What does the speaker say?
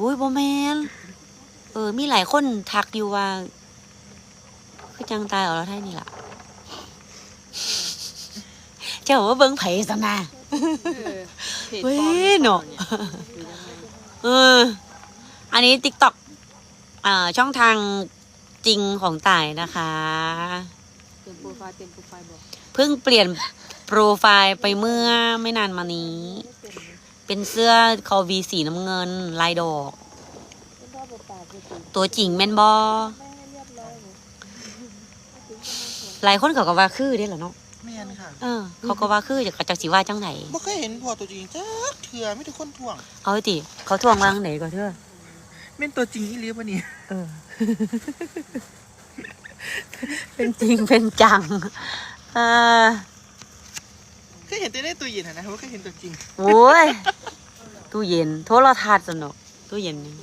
อุ้ยบ่แม่นเออ มีหลายคนทักอยู่ว่า คือจังตายเอาแล้วไทยนี่ล่ะ เจ้าว่าเบิ่งไผซะนะเว้ยเนอะเออ อันนี้ TikTok อ่าช่องทางจริงของต่ายนะคะเต็มโปรไฟล์เต็มโปรไฟล์บอกเพิ่งเปลี่ยนโปรไฟล์ไปเมื่อไม่นานมานี้ เป็นเสื้อคอวีสีน้ำเงิน ลายดอก ตัวจริงแม่นบอหลายคนเขาก็ว่าคือเด้เหรอเนาะแม่นค่ะเออเขาก็ว่าคือจากจากสิว่าจังไหนบ่เคยเห็นพอตัวจริงจักเถื่อไม่ทุกคนท่วง เอาติเขาทวงวางไหนก่อนเถอะแม่นตัวจริงอีหลีปะนี่เออ เป็นจริงเป็นจังเออเคยเห็นแต่ในตัวเย็นอะนะว่าเคยเห็นตัวจริง โอ้ย ตู้เย็น โทรทัศน์สนุกตู้เย็นนี่